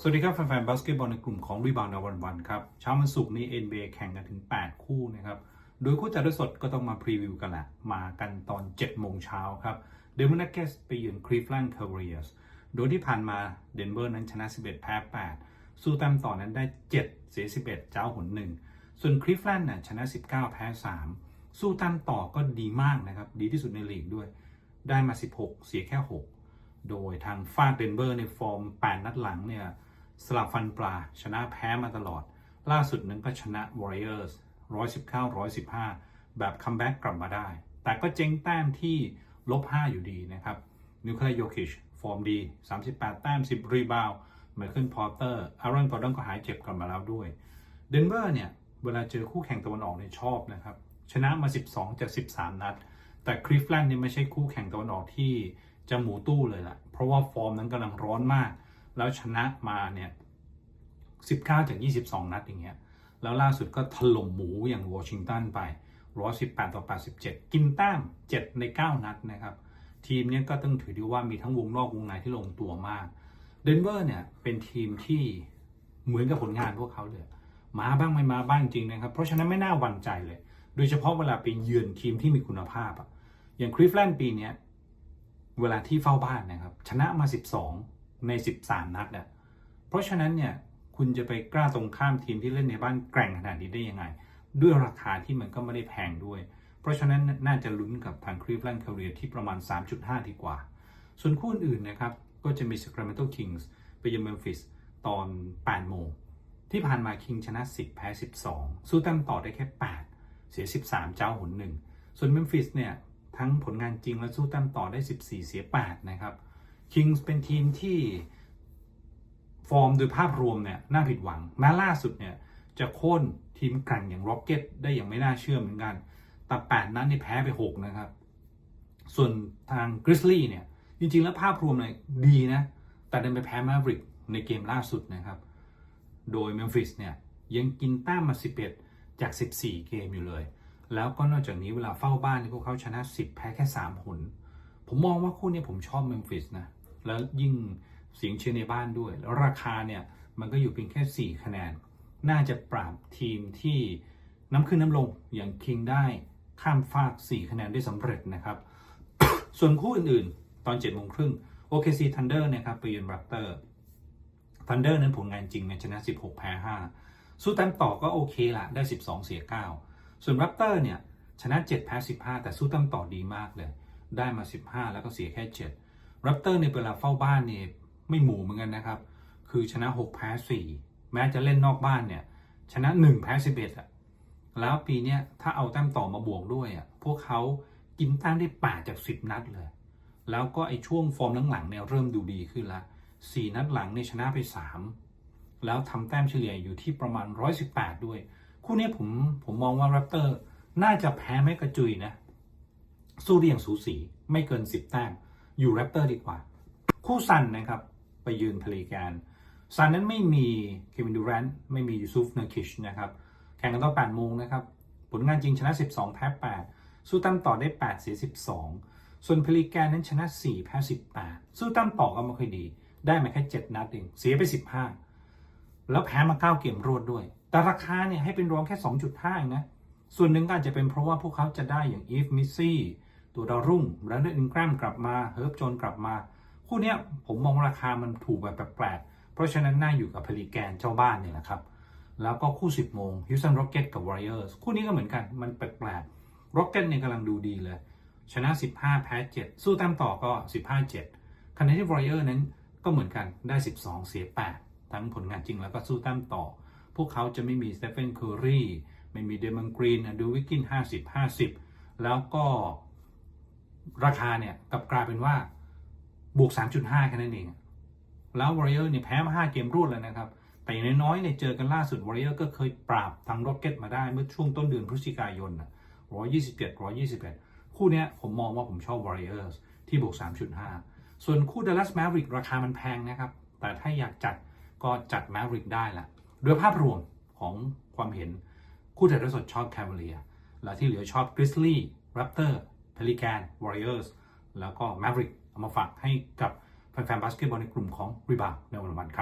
สวัสดีครับ แฟนๆบาสเกตบอลในกลุ่มของรีบาวน์วันวันครับเช้าวันศุกร์นี้ NBA แข่งกันถึง 8 คู่นะครับ โดยคู่จัดสดก็ต้องมาพรีวิวกันแหละ มากันตอน 7 โมงเช้าครับเดมอนนักเกสไปเยือนคลีฟแลนด์คาร์เรียสโดยที่ผ่านมาเดนเวอร์นั้นชนะ 11 แพ้ 8 สู้ต้มต่อนั้นได้ 7 เสีย 11 เจ้าหนหนึ่งส่วนคลีฟแลนด์น่ะชนะ 19 แพ้ 3 สู้ต้มต่อก็ดีมากนะครับดีที่สุดในลีกด้วย ได้มา 16 เสียแค่ 6 โดยทางฟาดเดนเวอร์ในฟอร์ม 8 นัดหลังเนี่ย สลับฟันปลา ชนะแพ้มาตลอด ล่าสุดนั้นก็ชนะ Warriors 119 115 แบบคัมแบ็กกลับมาได้ แต่ก็เจ๊งแต้มที่ลบ 5 อยู่ดีนะครับนิวเคลียโยคิชฟอร์มดี 38 แต้ม 10 รีบาวไมเคิลพอร์เตอร์อารอนกอร์ดอนก็หายเจ็บกลับมาแล้วด้วย เดนเวอร์เนี่ย เวลาเจอคู่แข่งตะวันออกเนี่ยชอบนะครับ ชนะมา 12 จาก 13 นัด แต่คลีฟแลนด์เนี่ยไม่ใช่คู่แข่งตะวันออกที่จะหมูตู้เลยล่ะ เพราะว่าฟอร์มนั้นกำลังร้อนมาก แล้วชนะมาเนี่ย19จาก22นัดอย่างเงี้ยแล้วล่าสุดก็ถล่มหมูอย่างวอชิงตันไป118ต่อ87กินแต้ม7ใน9นัดนะครับ ทีมเนี้ยก็ต้องถือได้ว่ามีทั้งวงนอกวงในที่ลงตัวมากเดนเวอร์เนี่ยเป็นทีมที่เหมือนกับผลงานพวกเขาเลยมาบ้างไม่มาบ้างจริงนะครับ เพราะฉะนั้นไม่น่าหวั่นใจเลย โดยเฉพาะเวลาไปเยือนทีมที่มีคุณภาพอะอย่างคลีฟแลนด์ปีนี้เวลาที่เฝ้าบ้านนะครับ ชนะมา 12 ใน 13 นัดอะเพราะฉะนั้นเนี่ยคุณจะไปกล้าตรงข้ามทีมที่เล่นในบ้านแกร่งขนาดนี้ได้ยังไง ด้วยราคาที่มันก็ไม่ได้แพงด้วย เพราะฉะนั้นน่าจะลุ้นกับทางคลีฟแลนด์คาเรียที่ประมาณ 3.5 ดีกว่า ส่วนคู่อื่นนะครับ ก็จะมี Sacramento Kings ไปเยือนเมมฟิสตอน 8 โมง ที่ผ่านมาคิงชนะ 10 แพ้ 12 สู้แต้มต่อได้แค่ 8 เสีย 13 เจ้าหนหนึ่ง ส่วนเมมฟิสเนี่ย ทั้งผลงานจริงและสู้แต้มต่อได้ 14 เสีย 8 นะครับ คิงส์เป็นทีมที่ฟอร์มโดยภาพรวมเนี่ยน่าผิดหวัง แม้ล่าสุดเนี่ยจะโค่นทีมแกร่งอย่างร็อกเก็ตได้อย่างไม่น่าเชื่อเหมือนกัน แต่ 8 นั้นนี่แพ้ไป 6 นะครับ ส่วนทางกริซลี่เนี่ย จริง ๆ แล้วภาพรวมเนี่ยดีนะ แต่ดันไปแพ้มาฟริกในเกมล่าสุดนะครับ โดยเมมฟิสเนี่ยยังกินแต้มมา 11 จาก 14 เกมอยู่เลย แล้วก็นอกจากนี้เวลาเฝ้าบ้านที่พวกเขาชนะ 10 แพ้แค่ 3 หน ผมมองว่าคู่นี้ผมชอบเมมฟิสนะ แล้วยิ่งเสียงเชียร์ในบ้านด้วย แล้วราคาเนี่ยมันก็อยู่เพียงแค่ 4 คะแนน น่าจะปราบทีมที่น้ำขึ้นน้ำลงอย่างคิงได้ข้ามฟาก 4 คะแนนได้สำเร็จนะครับ ส่วนคู่อื่นๆ ตอน7โมงครึ่ง OKC Thunder นะครับไปเยือน Raptor Thunder นั้นผลงานจริงเนี่ยชนะ 16 แพ้ 5 สู้แต้มต่อก็โอเคละได้ 12 เสีย 9 ส่วน Raptor เนี่ยชนะ 7 แพ้ 15 แต่สู้แต้มต่อดีมากเลย ได้มา 15 แล้วก็เสียแค่ 7 Raptor ในเวลาเฝ้าบ้านเนี่ยไม่หมู่เหมือนกันนะครับ คือชนะ 6 แพ้ 4 แม้จะเล่นนอกบ้านเนี่ย ชนะ 1 แพ้ 11อะแล้วปีเนี้ยถ้าเอาแต้มต่อมาบวกด้วยอะพวกเขากินแต้มได้8จาก 10 นัดเลย แล้วก็ไอช่วงฟอร์มหลังๆเนี่ยเริ่มดูดีขึ้นละ 4 นัดหลังเนี่ยชนะไป 3 แล้วทำแต้มเฉลี่ยอยู่ที่ประมาณ 118 ด้วย คู่นี้ผมผมมองว่า Raptor น่าจะแพ้ไม่กระจุยนะสู้ได้อย่างสูสีไม่เกิน 10 แต้ม อยู่ Raptor ดีกว่า คู่ซันนะครับไปยืนพลีแกนซันนั้นไม่มีเควินดูแรนต์ไม่มียูซุฟเนอร์คิชนะครับแข่งกันตอน8โมงนะครับผลงานจริงชนะ 12 แพ้ 8 สู้ตั้มต่อได้ 8 เสีย 12 ส่วนพลีแกนนั้นชนะ 4 แพ้ 18 สู้ตั้มต่อก็ไม่ค่อยดี ได้มาแค่ 7 นัดเอง เสียไป 15 แล้วแพ้มา 9 เกมรวดด้วย แต่ราคาเนี่ยให้เป็นรองแค่ 2.5เองนะ ส่วนหนึ่งก็อาจจะเป็นเพราะว่าพวกเขาจะได้อย่างอีฟมิซี่ ตัวดาวรุ่งแรนเดอร์อินแกรมกลับมาเฮิร์บโจนกลับมา คู่นี้ผมมองราคามันถูกแบบแปลกๆ เพราะฉะนั้นน่าอยู่กับพลีแกนเจ้าบ้านเนี่ยแหละครับ แล้วก็คู่ 10 โมง Houston Rockets กับ Warriors คู่นี้ก็เหมือนกันมันแปลกๆ Rockets เนี่ยกำลังดูดีเลย ชนะ 15 แพ้ 7 สู้ต้มต่อก็ 15 7ขณะที่ Warriors นั้นก็เหมือนกันได้ 12 เสีย 8 ทั้งผลงานจริงแล้วก็สู้ต้มต่อ พวกเขาจะไม่มีสเตฟ e นเคอรีไม่มีเดมอนกรีนดูวิกกิน 50 50 แล้วก็ ราคาเนี่ยกับกลายเป็นว่าบวก 3.5แค่นั้นเอง แล้ว Warrior เนี่ยแพ้มา 5 เกมรวดแล้วนะครับ แต่อย่างน้อยๆเนี่ยเจอกันล่าสุด Warrior ก็เคยปราบทาง Rocket มาได้เมื่อช่วงต้นเดือนพฤศจิกายนน่ะ127 121 คู่เนี้ยผมมองว่าผมชอบ Warriors ที่บวก 3.5 ส่วนคู่ Dallas Maverick ราคามันแพงนะครับ แต่ถ้าอยากจัดก็จัด Maverick ได้ละโดยภาพรวมของความเห็นคู่ถ่ายทอดสดชอบ Cavalier และที่เหลือชอบ Grizzly Raptor Pelican Warriors แล้วก็ Maverick เอามาฝากให้กับแฟนๆบาสเกตบอลในกลุ่มของ Rebound ในวันวันครับ